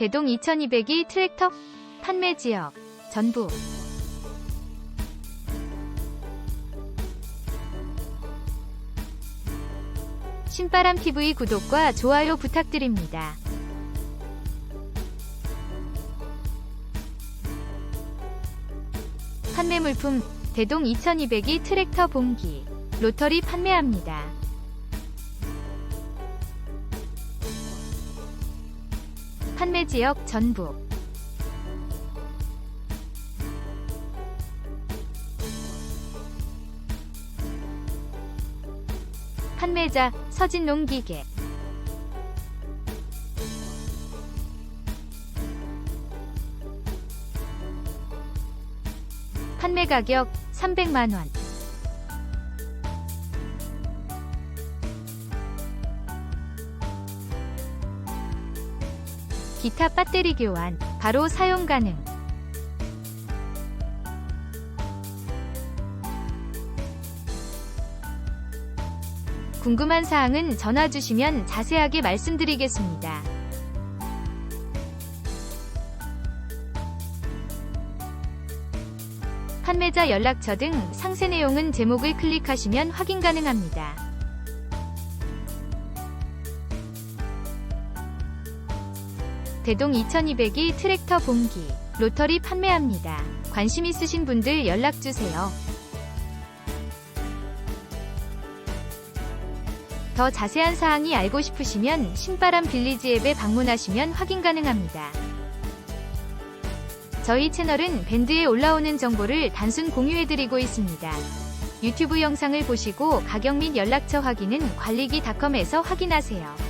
대동 2200이 트랙터 판매 지역 전부 신바람 TV 구독과 좋아요 부탁드립니다. 판매 물품 대동 2200이 트랙터 봉기 로터리 판매합니다. 판매 지역 전북 판매자 서진농기계. 판매 가격 300만원 기타 배터리 교환 바로 사용 가능 궁금한 사항은 전화 주시면 자세하게 말씀드리겠습니다. 판매자 연락처 등 상세 내용은 제목을 클릭하시면 확인 가능합니다. 대동 2200이 트랙터 봉기, 로터리 판매합니다. 관심 있으신 분들 연락주세요. 더 자세한 사항이 알고 싶으시면 신바람 빌리지 앱에 방문하시면 확인 가능합니다. 저희 채널은 밴드에 올라오는 정보를 단순 공유해드리고 있습니다. 유튜브 영상을 보시고 가격 및 연락처 확인은 관리기닷컴에서 확인하세요.